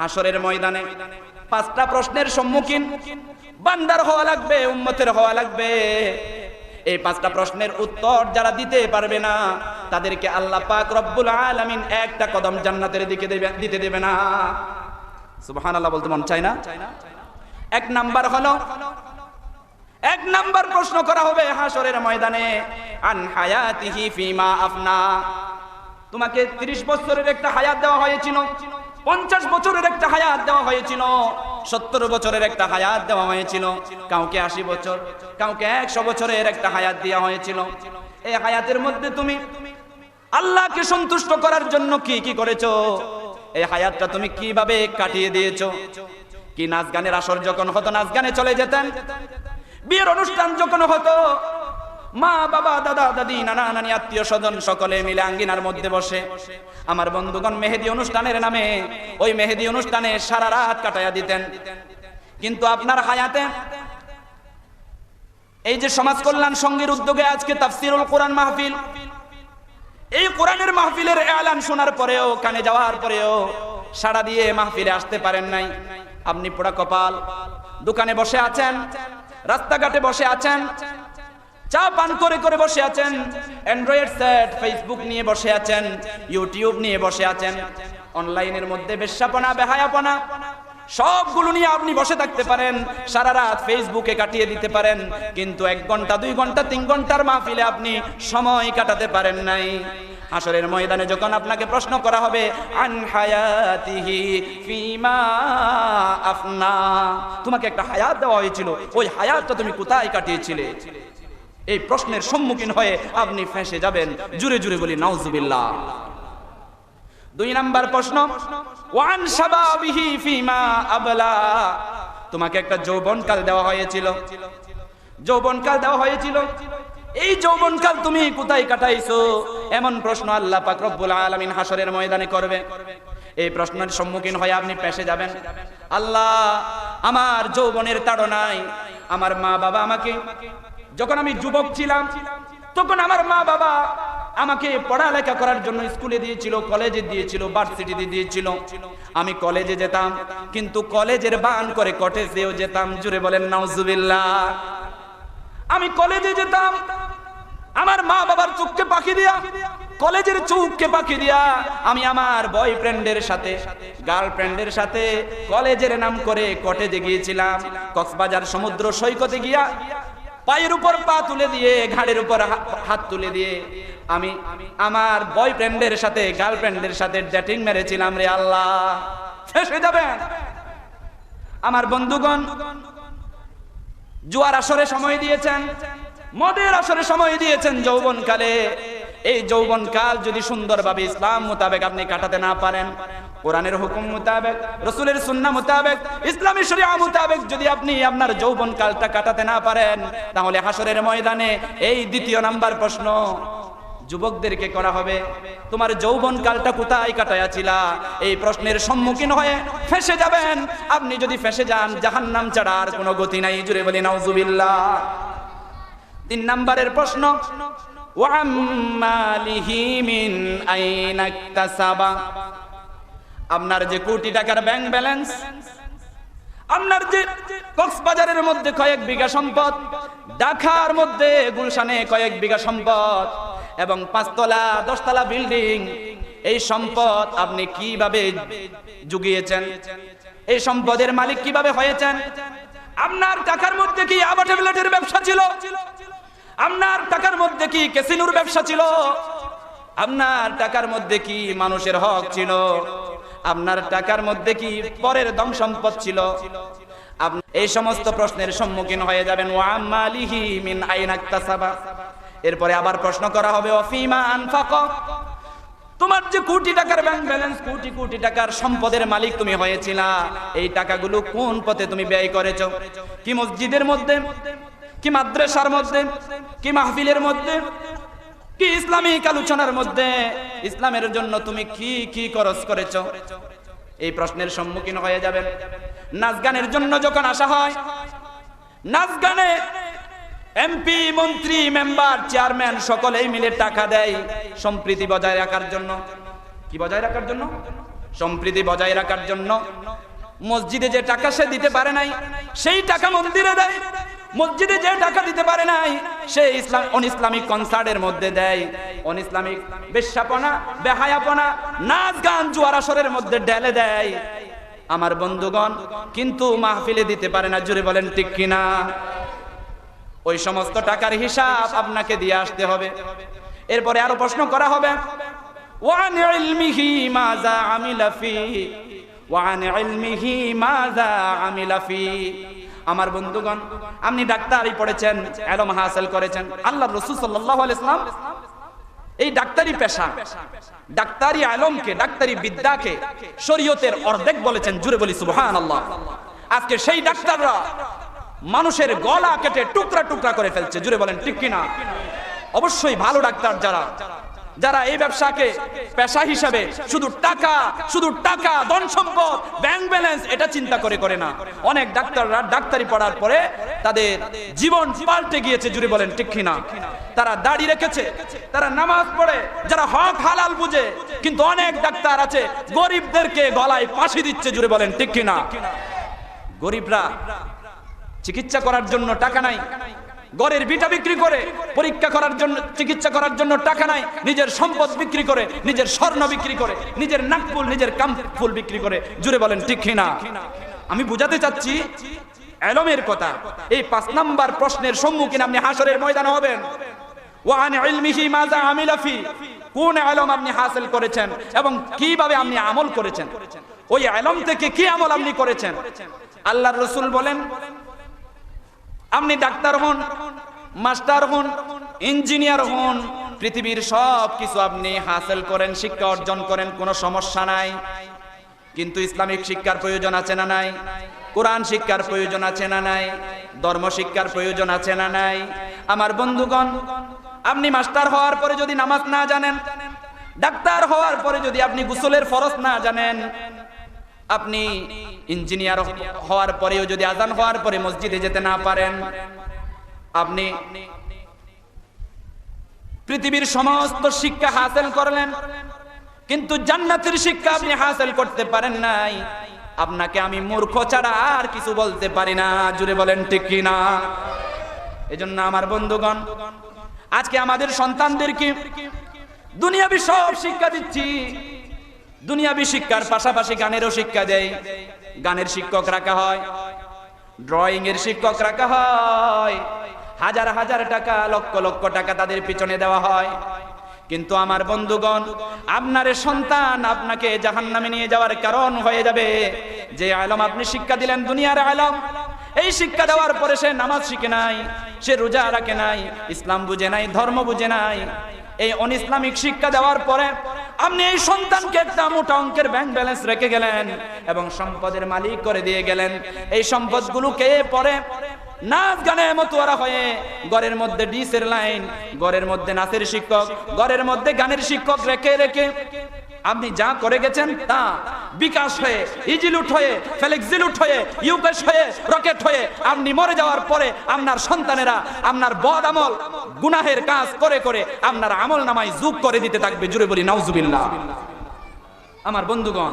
হাসরের ময়দানে পাঁচটা প্রশ্নের সম্মুখীন বান্দার হওয়া লাগবে, উম্মতের হওয়া লাগবে। এই পাঁচটা প্রশ্নের উত্তর যারা দিতে পারবে না, তাদেরকে আল্লাহ পাক রব্বুল আলামিন একটা কদম জান্নাতের দিকে দেবে, দিতে দেবে না। সুবহানাল্লাহ বলতে মন চায় না? এক নাম্বার হলো, এক নাম্বার প্রশ্ন করা হবে হাসরের ময়দানে, আন হায়াতিহি ফিমা আফনা। তোমাকে 30 বছরের একটা হায়াত দেওয়া হয়েছিল। পঞ্চাশ বছরের একটা হায়াত দেওয়া হয়েছিল, সত্তর বছরের একটা হায়াত দেওয়া হয়েছিল, কাউকে আশি বছর, কাউকে একশো বছরের একটা হায়াত দেওয়া হয়েছিল। এই হায়াতের মধ্যে তুমি আল্লাহকে সন্তুষ্ট করার জন্য কি কি করেছ? এই হায়াতটা তুমি কীভাবে কাটিয়ে দিয়েছ? কি নাচ গানের আসর যখন হতো, নাচ গানে চলে যেতেন? বিয়ের অনুষ্ঠান যখন হতো মা, বাবা, দাদা, দাদি, নানা, নানি, আত্মীয় স্বজন সকলে মিলে আঙ্গিনার মধ্যে বসে। আমার বন্ধুগণ মেহেদি অনুষ্ঠানের নামে ওই মেহেদি অনুষ্ঠানে সারা রাত কাটাইয়া দিতেন। কিন্তু আপনার হায়াতে এই যে সমাজ কল্যাণ সঙ্গীর উদ্যোগে আজকে তাফসিরুল কোরআন মাহফিল, এই কোরআনের মাহফিলের এলান শোনার পরেও, কানে যাওয়ার পরেও সাড়া দিয়ে মাহফিলে আসতে পারেন নাই। আপনি পোড়া কপাল। দোকানে বসে আছেন, রাস্তাঘাটে বসে আছেন চা পান করে করে বসে আছেন। অ্যান্ড্রয়েড সেট ফেসবুক নিয়ে বসে আছেন ইউটিউব নিয়ে বসে আছেন। অনলাইনের মধ্যে বেশ্যাপনা, বেহায়াপনা, সবগুলো নিয়ে আপনি বসে থাকতে পারেন। সারা রাত ফেসবুকে কাটিয়ে দিতে পারেন। কিন্তু এক ঘণ্টা, দুই ঘণ্টা, তিন ঘণ্টার মাহফিলে আপনি সময় কাটাতে পারেন নাই। হাসরের ময়দানে যখন আপনাকে প্রশ্ন করা হবে ফিমা আফনা? তোমাকে একটা হায়াত দেওয়া হয়েছিল। ওই হায়াতটা তুমি কোথায় কাটিয়েছিলে? এই প্রশ্নের সম্মুখীন হয়ে আপনি ফেঁসে যাবেন। জুড়ে জুড়ে বলি, নাউজুবিল্লাহ। দুই নাম্বার প্রশ্ন, ওয়ান শাবাবিহি ফিমা আবলা। তোমাকে একটা যৌবনকাল দেওয়া হয়েছিল। যৌবনকাল দেওয়া হয়েছিল। এই যৌবনকাল তুমি কোথায় কাটাইছো? এমন প্রশ্ন আল্লাহ পাক রব্বুল আলামিন হাসরের ময়দানে করবে। এই প্রশ্নের সম্মুখীন হয়ে আপনি পেশে যাবেন। আল্লাহ, আমার যৌবনের তাড়নায় আমার মা বাবা আমাকে যখন আমি যুবক ছিলাম, তখন আমার মা বাবা আমাকে পড়ালেখা করার জন্য স্কুলে দিয়েছিল, কলেজে দিয়েছিল, ভার্সিটিতে দিয়েছিল। আমি কলেজে যেতাম, কিন্তু কলেজের বান করে কটেজেও যেতাম। জুড়ে বলেন, নাউজুবিল্লাহ। আমি কলেজে যেতাম, আমার মা বাবার চোখকে পাখি দিয়া, কলেজের চোখকে পাখি দিয়া আমি আমার বয়ফ্রেন্ডের সাথে, গার্লফ্রেন্ডের সাথে কলেজের নাম করে কটেজে গিয়েছিলাম। কক্সবাজার সমুদ্র সৈকতে গিয়া পায়ের উপর পা তুলে দিয়ে, ঘাড়ের উপর হাত তুলে দিয়ে, আমি আমার বয়ফ্রেন্ডের সাথে, গার্লফ্রেন্ডের সাথে ডেটিং মেরেছিলাম রে আল্লাহ। শেষ হয়ে যাবেন আমার বন্ধুগণ, জুয়ার আসরে সময় দিয়েছেন, মদের আসরে সময় দিয়েছেন যৌবনকালে। এই যৌবনকাল যদি সুন্দরভাবে ইসলাম মোতাবেক আপনি কাটাতে না পারেন কোরআনের হুকুম মোতাবেক, রসুলের সুন্না মোতাবেক, ইসলামী শরিয়া মোতাবেক যদি আপনি আপনার যৌবন কালটা কাটাতে না পারেন, তাহলে হাসরের ময়দানে এই দ্বিতীয় নাম্বার প্রশ্ন, যুবকদেরকে করা হবে, তোমার যৌবন কালটা কোথায় কাটাইয়াছিলা? এই প্রশ্নের সম্মুখীন হয়ে ফেসে যাবেন। আপনি যদি ফেসে যান, জাহান্নাম ছাড়া আর কোনো গতি নাই। জুড়ে বলি, নাউজুবিল্লাহ। তিন নাম্বারের প্রশ্ন ওয়াম্মালিহি মিন আইনা ইকতাসাবা আপনার যে কোটি টাকার ব্যাংক ব্যালেন্স আপনার যে কক্সবাজারের মধ্যে কয়েক বিঘা সম্পদ, ঢাকার মধ্যে গুলশানে কয়েক বিঘা সম্পদ, এবং পাঁচতলা, দশতলা বিল্ডিং এই সম্পদ আপনি কীভাবে জুগিয়েছেন? এই সম্পদের মালিক কীভাবে হয়েছেন? আপনার টাকার মধ্যে কি আবা ট্যাবলেটের ব্যবসা ছিল? আপনার টাকার মধ্যে কি ক্যাসিনোর ব্যবসা ছিল? আপনার টাকার মধ্যে কি মানুষের হক ছিল? আপনার টাকার মধ্যে কি পরের দম সম্পদ ছিল? এই সমস্ত প্রশ্নের সম্মুখীন হয়ে যাবেন। মিন এরপরে আবার প্রশ্ন করা হবে, অফিমা আনফাক। তোমার যে কোটি টাকার ব্যাংক ব্যালেন্স কোটি কোটি টাকার সম্পদের মালিক তুমি হয়েছিলা। এই টাকাগুলো কোন পথে তুমি ব্যয় করেছ? কি মসজিদের মধ্যে? কি মাদ্রাসার মধ্যে? কি মাহফিলের মধ্যে? কি ইসলামিক আলোচনার মধ্যে? ইসলামের জন্য তুমি কি কি খরচ করেছ? এই প্রশ্নের সম্মুখীন হয়ে যাবেন। নাচ গানের জন্য যখন আসা হয়, নাচ গানে এমপি, মন্ত্রী, মেম্বার, চেয়ারম্যান সকলেই মিলে টাকা দেয় সম্প্রীতি বজায় রাখার জন্য। কি বজায় রাখার জন্য? সম্প্রীতি বজায় রাখার জন্য। মসজিদে যে টাকা সে দিতে পারে নাই, সেই টাকা মন্দিরে দেয়। মসজিদে যে টাকা দিতে পারে নাই, সে ইসলাম অন ইসলামিক কনসার্টের মধ্যে দেয়। অন ইসলামিক বেশ্যাপনা, বেহায়াপনা, নাচ গান জুয়ার আসরের মধ্যে ডেলে দেয়। আমার বন্ধুগণ, কিন্তু মাহফিলে দিতে পারে না জুড়ে বলেন ঠিক কিনা? ওই সমস্ত টাকার হিসাব আপনাকে দিয়ে আসতে হবে। এরপরে আরও প্রশ্ন করা হবে। ওয়ান ইলমিহি মাযা আমিলা ফি ওয়ান আমার বন্ধুগণ, আপনি ডাক্তারি পড়েছেন, এলম হাসিল করেছেন। আল্লাহ রাসূল সাল্লাম এই ডাক্তারি পেশা, ডাক্তারি আলমকে, ডাক্তারি বিদ্যাকে শরীয়তের অর্ধেক বলেছেন, জুড়ে বলি সুবহানাল্লাহ। আজকে সেই ডাক্তাররা মানুষের গলা কেটে টুকরা টুকরা করে ফেলছে, জুড়ে বলেন, ঠিক কিনা? অবশ্যই ভালো ডাক্তার যারা যারা এই ব্যবসাকে পেশা হিসাবে শুধু টাকা শুধু টাকা, ধন সম্পদ ব্যাংক ব্যালেন্স এটা চিন্তা করে করে না। অনেক ডাক্তাররা ডাক্তারি পড়ার পরে তাদের জীবন পাল্টে গিয়েছে, জুড়ে বলেন, ঠিক কিনা? তারা দাড়ি রেখেছে, তারা নামাজ পড়ে, যারা হক হালাল বুঝে, কিন্তু অনেক ডাক্তার আছে, গরিবদেরকে গলায় ফাঁসি দিচ্ছে, জুড়ে বলেন, ঠিক কিনা? গরিবরা চিকিৎসা করার জন্য টাকা নাই। গড়ের বিটা বিক্রি করে, পরীক্ষা করার জন্য, চিকিৎসা করার জন্য টাকা নাই, নিজের সম্পদ বিক্রি করে, নিজের স্বর্ণ বিক্রি করে, নিজের নাকফুল, নিজের কামফুল বিক্রি করে। জুড়ে বলেন, ঠিক না? আমি বুঝাতে চাচ্ছি, এলমের কথা। এই পাঁচ নাম্বার প্রশ্নের সম্মুখীন আপনি হাসরের ময়দানে হবেন। ওয়ান ইলমিহি মাযা আমিলা ফি। কোন ইলম আপনি হাসিল করেছেন এবং কীভাবে আপনি আমল করেছেন? ওই ইলম থেকে কি আমল আপনি করেছেন? আল্লাহর রাসূল বলেন, আপনি ডাক্তার হন মাস্টার হন, ইঞ্জিনিয়ার হন, পৃথিবীর সব কিছু আপনি হাসিল করেন, শিক্ষা অর্জন করেন, কোনো সমস্যা নাই। কিন্তু ইসলামিক শিক্ষার প্রয়োজন আছে না নাই? কোরআন শিক্ষার প্রয়োজন আছে না নাই? ধর্ম শিক্ষার প্রয়োজন আছে না নাই? আমার বন্ধুগণ, আপনি মাস্টার হওয়ার পরে যদি নামাজ না জানেন, ডাক্তার হওয়ার পরে যদি আপনি গোসলের ফরজ না জানেন, আপনি ইঞ্জিনিয়ার হওয়ার পরেও যদি আজান হওয়ার পরে মসজিদে যেতে না পারেন আপনি পৃথিবীর সমস্ত শিক্ষা হাসিল করলেন, কিন্তু জান্নাতের শিক্ষা আপনি হাসিল করতে পারেন নাই। আপনাকে আমি মূর্খ ছাড়া আর কিছু বলতে পারি না জুড়ে বলেন ঠিক না এজন্য আমার বন্ধুগণ, আজকে আমাদের সন্তানদেরকে দুনিয়াবি সব শিক্ষা দিচ্ছি, দুনিয়াবি শিক্ষার পাশাপাশি গানেরও শিক্ষা দেয় গানের শিক্ষক রাখা হয় ড্রয়িং এর শিক্ষক রাখা হয় হাজার হাজার টাকা, লক্ষ লক্ষ টাকা তাদের পিছনে দেওয়া হয়। কিন্তু আমার বন্ধুগণ, আপনার সন্তান আপনাকে জাহান্নামে নিয়ে যাওয়ার কারণ হয়ে যাবে যে আলম, আপনি শিক্ষা দিলেন দুনিয়ার আলম। এই শিক্ষা দেওয়ার পরে সে নামাজ শিখে নাই, সে রোজা রাখে নাই, ইসলাম বুঝে নাই, ধর্ম বুঝে নাই। এই অনিসলামিক শিক্ষা দেওয়ার পরে আপনি এই সন্তানকে একটা মোটা অঙ্কের ব্যাংক ব্যালেন্স রেখে গেলেন এবং সম্পদের মালিক করে দিয়ে গেলেন। এই সম্পদগুলোকে পরে নাচ গানে মতুয়ারা হয়ে। ঘরের মধ্যে ডিসের লাইন, ঘরের মধ্যে নাচের শিক্ষক, ঘরের মধ্যে গানের শিক্ষক রেখে রেখে। আপনি যা করে গেছেন তা বিকাশ হয়ে ইজিলুট হয়ে ফেলেক্সিলুট হয়ে, ইউকেশ হয়ে, রকেট হয়ে, আপনি মরে যাওয়ার পরে আপনার সন্তানেরা, আপনার বদ আমল গুনাহের কাজ করে করে আপনার আমল নামায় যুগ করে দিতে থাকবে। জুড়ে বলি, নাউজুবিল্লাহ। আমার বন্ধুগণ